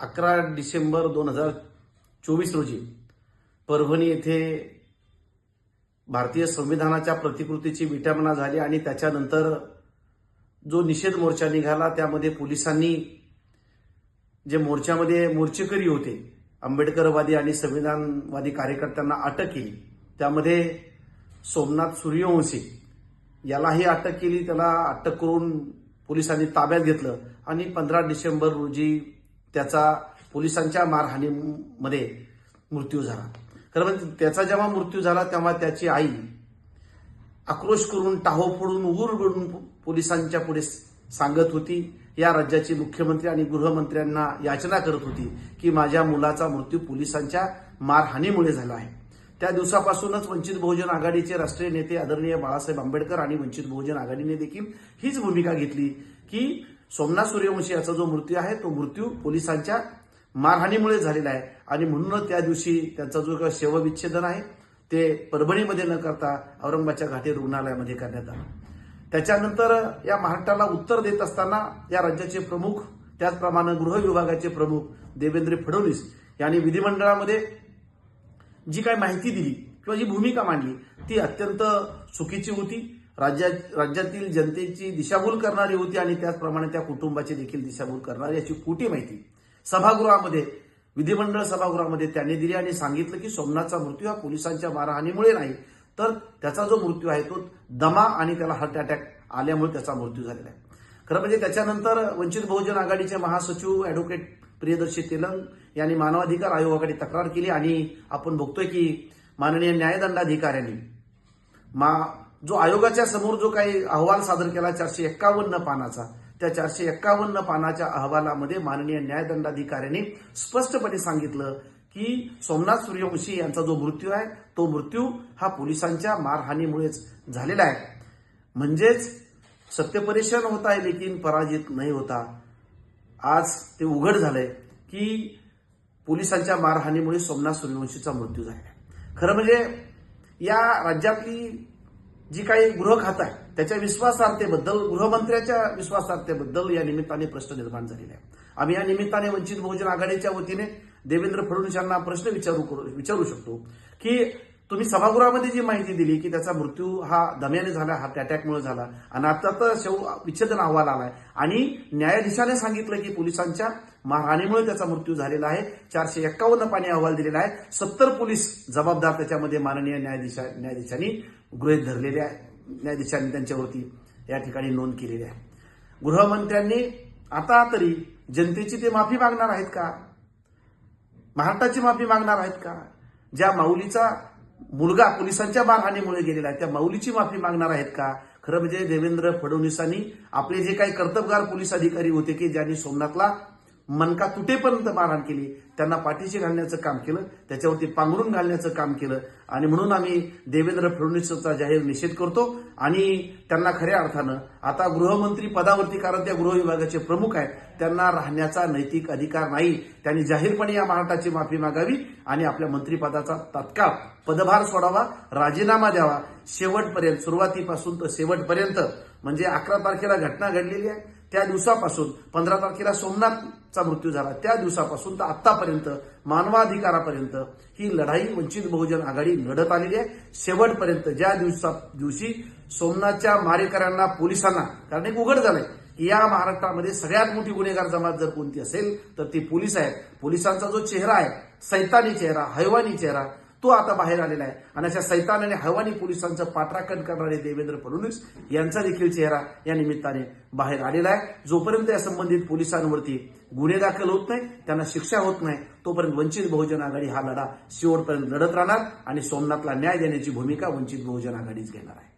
अकरा डिसेंबर दोन हजार चोवीस रोजी परभणी येथे भारतीय संविधानाच्या प्रतिकृतीची विटंबना झाली आणि त्याच्यानंतर जो निषेध मोर्चा निघाला त्यामध्ये पोलिसांनी जे मोर्चामध्ये मोर्चेकरी होते आंबेडकरवादी आणि संविधानवादी कार्यकर्त्यांना अटक केली. त्यामध्ये सोमनाथ सूर्यवंशी यालाही अटक केली. त्याला अटक करून पोलिसांनी ताब्यात घेतलं आणि पंधरा डिसेंबर रोजी त्याचा पोलिसांच्या मारहाणीमध्ये मृत्यू झाला. खरं म्हणजे त्याचा जेव्हा मृत्यू झाला तेव्हा त्याची आई आक्रोश करून टाहो फोडून ऊर गडून पोलिसांच्या पुढे सांगत होती. या राज्याचे मुख्यमंत्री आणि गृहमंत्र्यांना याचना करत होती की माझ्या मुलाचा मृत्यू पोलिसांच्या मारहाणीमुळे झाला आहे. त्या दिवसापासूनच वंचित बहुजन आघाडीचे राष्ट्रीय नेते आदरणीय बाळासाहेब आंबेडकर आणि वंचित बहुजन आघाडीने देखील हीच भूमिका घेतली की सोमनाथ सूर्यवंशी याचा जो मृत्यू आहे तो मृत्यू पोलिसांच्या मारहाणीमुळे झालेला आहे. आणि म्हणूनच त्या दिवशी त्यांचा जो काही शवविच्छेदन आहे ते परभणीमध्ये न करता औरंगाबादच्या घाटी रुग्णालयामध्ये करण्यात आलं. त्याच्यानंतर या महाराष्ट्राला उत्तर देत असताना या राज्याचे प्रमुख त्याचप्रमाणे गृह विभागाचे प्रमुख देवेंद्र फडणवीस यांनी विधिमंडळामध्ये जी काही माहिती दिली किंवा जी भूमिका मांडली ती अत्यंत चुकीची होती. राज्यात राज्यातील जनतेची दिशाभूल करणारी होती आणि त्याचप्रमाणे त्या कुटुंबाची देखील दिशाभूल करणारी याची खोटी माहिती सभागृहामध्ये विधिमंडळ सभागृहामध्ये त्यांनी दिली आणि सांगितलं की सोमनाथचा मृत्यू हा पोलिसांच्या मारहाणीमुळे नाही तर त्याचा जो मृत्यू आहे तो दमा आणि त्याला हार्ट अटॅक आल्यामुळे त्याचा मृत्यू झालेला आहे. खरं म्हणजे त्याच्यानंतर वंचित बहुजन आघाडीचे महासचिव अॅडव्होकेट प्रियदर्शी तेलंग यांनी मानवाधिकार आयोगाकडे तक्रार केली आणि आपण बघतोय की माननीय न्यायदंडाधिकाऱ्यांनी मा जो आयोगाच्या समोर जो काही अहवाल सादर केला चारशे एक्कावन्न पानाचा त्या चारशे एक्कावन्न पानाच्या अहवालामध्ये माननीय न्यायदंडाधिकाऱ्यांनी स्पष्टपणे सांगितलं की सोमनाथ सूर्यवंशी यांचा जो मृत्यू आहे तो मृत्यू हा पोलिसांच्या मारहाणीमुळेच झालेला आहे. म्हणजेच सत्यपरीक्षण होता आहे लेकिन पराजित नाही होता. आज ते उघड झालंय की पोलिसांच्या मारहाणीमुळे सोमनाथ सूर्यवंशीचा मृत्यू झाला आहे. खरं म्हणजे या राज्यातली जी काही गृह खात आहे त्याच्या विश्वासार्थेबद्दल गृहमंत्र्याच्या विश्वासार्थेबद्दल या निमित्ताने प्रश्न निर्माण झालेला आहे आम्ही या निमित्ताने वंचित बहुजन आघाडीच्या वतीने देवेंद्र फडणवीस यांना प्रश्न विचारू करू- विचारू शकतो की तुम्ही सभागृहामध्ये जी माहिती दिली की त्याचा मृत्यू हा दम्याने झाला हार्ट अटॅकमुळे झाला आणि आता तर शव विच्छेदन अहवाल आलाय. आणि न्यायाधीशाने सांगितलं की पोलिसांच्या मारहाणीमुळे त्याचा मृत्यू झालेला आहे. चारशे एक्कावन्न पाणी अहवाल दिलेला आहे. सत्तर पोलीस जबाबदार त्याच्यामध्ये माननीय न्यायाधीशा न्यायाधीशांनी गृहित धरलेले आहे. न्यायाधीशांनी त्यांच्यावरती या ठिकाणी नोंद केलेली आहे. गृहमंत्र्यांनी आता तरी जनतेची ते माफी मागणार आहेत का? महाराष्ट्राची माफी मागणार आहेत का? ज्या माऊलीचा मुलगा पोलिसांच्या मारहाणीमुळे गेलेला आहे. त्या माऊलीची माफी मागणार आहेत का? खरं म्हणजे देवेंद्र फडणवीसांनी आपले जे काही कर्तबगार पोलीस अधिकारी होते की ज्यांनी सोमनाथला मनका तुटेपर्यंत मारहाण केली. त्यांना पाठीशी घालण्याचं काम केलं. त्याच्यावरती पांघरून घालण्याचं काम केलं. आणि म्हणून आम्ही देवेंद्र फडणवीसचा जाहीर निषेध करतो. आणि त्यांना खऱ्या अर्थानं आता गृहमंत्री पदावरती कारण त्या गृह विभागाचे प्रमुख आहेत त्यांना राहण्याचा नैतिक अधिकार नाही. त्यांनी जाहीरपणे या महाराष्ट्राची माफी मागावी आणि आपल्या मंत्रिपदाचा तात्काळ पदभार सोडावा राजीनामा द्यावा. शेवटपर्यंत सुरुवातीपासून तर शेवटपर्यंत म्हणजे अकरा तारखेला घटना घडलेली आहे. त्या दिवसापासून पंधरा तारखेला सोमनाथचा मृत्यू झाला. त्या दिवसापासून तर आतापर्यंत मानवाधिकारापर्यंत ही लढाई वंचित बहुजन आघाडी लढत आलेली आहे. शेवटपर्यंत ज्या दिवसा दिवशी सोमनाथच्या मारेकऱ्यांना पोलिसांना कारण एक उघड झालंय की या महाराष्ट्रामध्ये सगळ्यात मोठी गुन्हेगार जमात जर कोणती असेल तर ती पोलीस आहेत. पोलिसांचा जो चेहरा आहे सैतानी चेहरा हैवानी चेहरा तो आता बाहेर आलेला आहे. आणि अशा सैतान आणि हवानी पोलिसांचं पाठराखण करणारे देवेंद्र फडणवीस यांचा देखील चेहरा या निमित्ताने बाहेर आलेला आहे. जोपर्यंत या संबंधित पोलिसांवरती गुन्हे दाखल होत नाही त्यांना शिक्षा होत नाही तोपर्यंत वंचित बहुजन आघाडी हा लढा शेवटपर्यंत लढत राहणार आणि सोमनाथला न्याय देण्याची भूमिका वंचित बहुजन आघाडीच घेणार आहे.